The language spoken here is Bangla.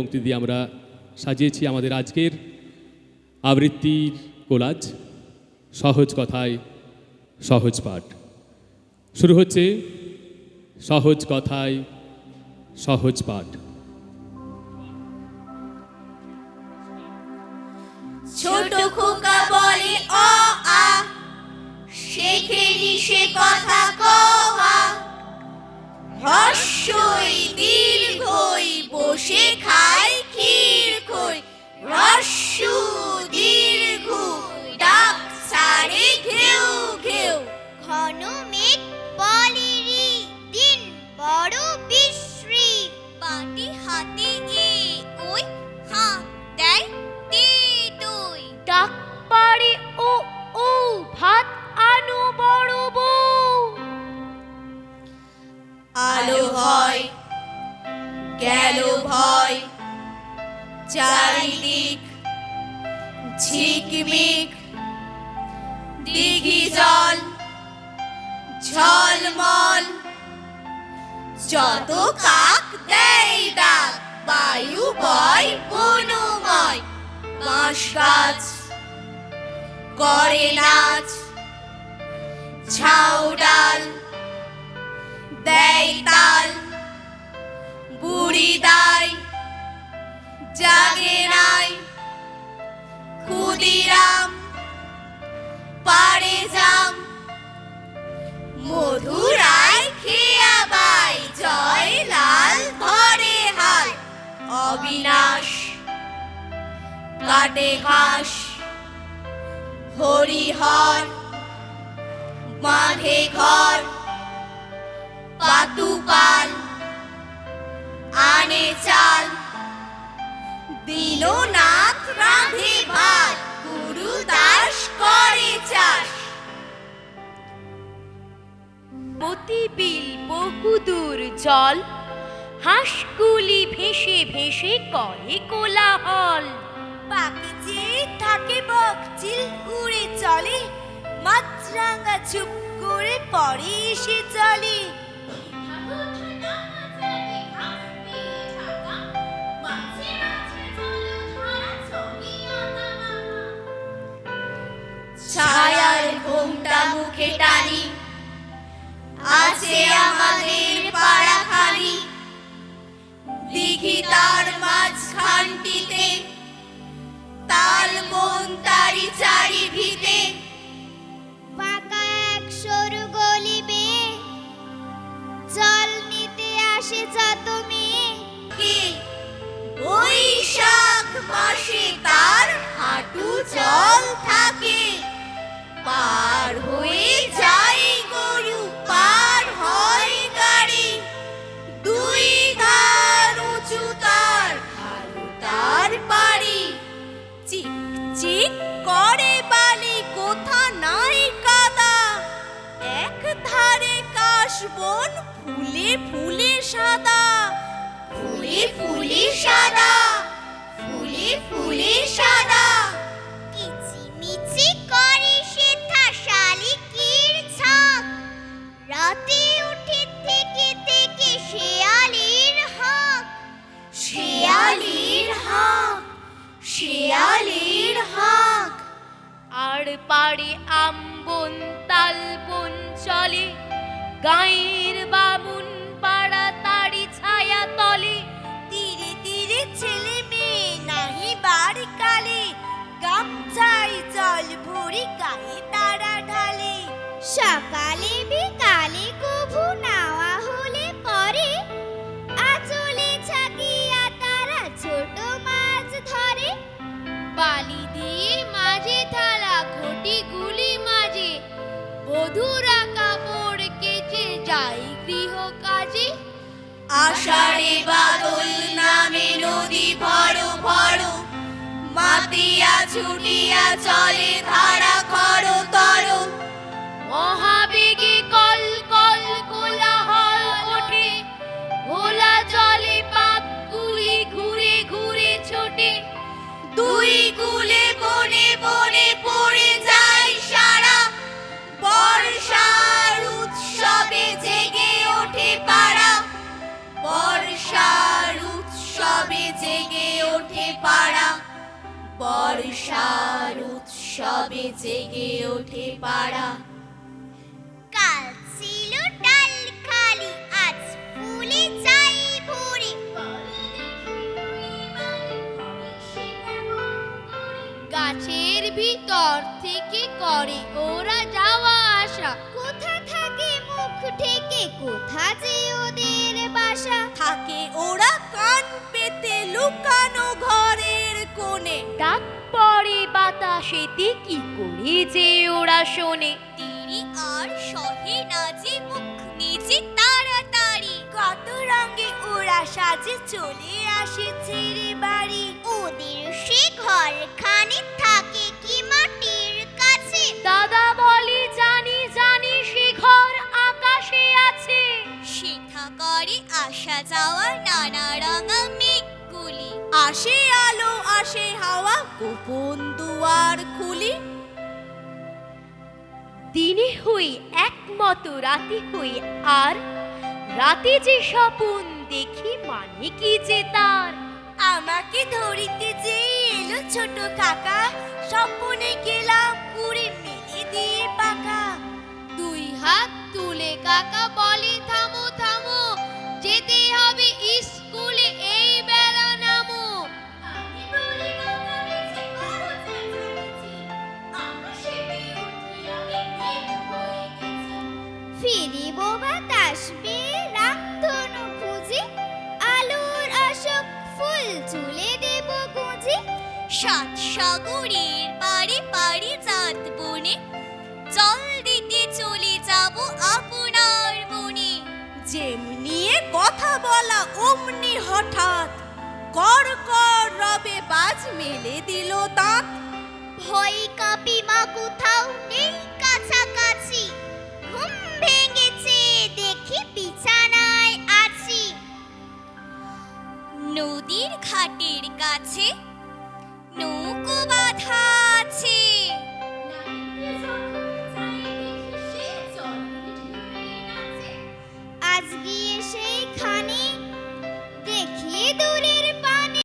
পংক্তি দিয়ে আমরা সাজিয়েছি আমাদের আজকের আবৃত্তির কোলাজ। সহজ কথায় সহজ পাঠ। শুরু হচ্ছে সহজ কথায় সহজ পাঠ। ছোট খোকা বলে, অ, আ। শেখেনি সে কথা কহা হর্ষই দীর্ঘই বসে খায় ঘন মেঘ পলিরি দিন বড় বিশ্রী। হাতে ওই হা দেয় তে তুই ডাক পারে ও ও ভাত আনো বড় বউ। আলো হয় গেল ভয় চারিদিক ঝিকমিক দিঘি জল। ঝলমল। যত কাক দেয় ডাক, বায়ু বয় বনময় বাঁশ গাছ করে নাচ, ঝাউ ডাল, দেয় তাল, বুড়ি দায় জাগে নাই, ক্ষুদিরাম পারে যাম মধুরায় খেয়া বাই জয় লাল ধরে হাল। অবিনাশ, কাটে ঘাস, হরিহর মাঘে ঘর, পাতুপাল, আনে চাল। দীননাথ রাধে মতিবিল বহুদূর জল হাঁসগুলি ভেসে ভেসে করে কোলাহল। পাখি যে থাকে বকচিল উড়ে চলে মাছরাঙা চুপ করে পরে এসে চলে। ছায়ার ঘোমটা মুখে দিঘি মাঝখানটিতে। তাল বন তারি চারি ভিতে ফাঁকা এক সরু গলিবে জল নিতে আসে যত মেয়ে। কি? বৈশাখ মাসে তার হাঁটু জল থাকে। পার কাশবন ফুলে ফুলে সাদা। ফুলে ফুলে সাদা। ফুলে ফুলে সাদা। কিচিমিচি করে সেথা শালিকির ছাপ। রাতে উঠে থেকে থেকে শেয়ালির হাঁক। শেয়ালির হাঁক। শেয়ালির হাঁক। আর পাড়ে আমবন তালবন চলে। গাঁয়ের বামুন পাড়া তারি ছায়া তলে। তীরে তীরে ছেলে মেয়ে নাহি বাড়ি কালে। গামছাই জল ভরি গায়ে তারা ঢালে। সকালে আষাঢ়ে বাদল নামে নদী ভরো ভরো মাতিয়া ছুটিয়া চলে বর্ষার উৎসবে জেগে ওঠে পাড়া। কাল ছিল ডাল খালি আজ ফুলে চাই ভরে গাছের ভিতর থেকে করে ওরা যাওয়া আসা। কোথা থাকে মুখ ঢেকে কোথা যে ওদের বাসা? থাকে ওরা কান পেতে লুকানো ঘরের কোণে ডাক পড়ে বাতাসে কি করে যে ওরা শোনে। তিনি আর সহে না যে মুখ নিজে তাড়াতাড়ি। কত রঙে ওরা সাজে চলে আসে ছেড়ে বাড়ি। ওদের সে ঘরখানে গোপন দুয়ার খুলি? দিনে হই একমতো রাতে হই আর। রাতে যে স্বপন দেখি মানে কি যে তার। আমাকে ধরিতে যে এলো ছোট কাকা স্বপ্নে গেলাম উড়ে মেলে দিয়ে পাকা। দুই হাত তুলে কাকা বলে ফিরিব বাতাস বেয়ে রামধনু খুঁজে আলোর অশোক ফুল চুলে দেব গুঁজে। সাত সাগরের পারে পারে চাঁদ বনে জল দিতে চলে যাব আপনার মনে যেমনি কথা বলা অমনি হঠাৎ কর কর রবে বাজ মেলে দিল দাঁত। ভয় কাপি মা কোথাও নেই। ঘাটের কাছে নৌকো বাঁধা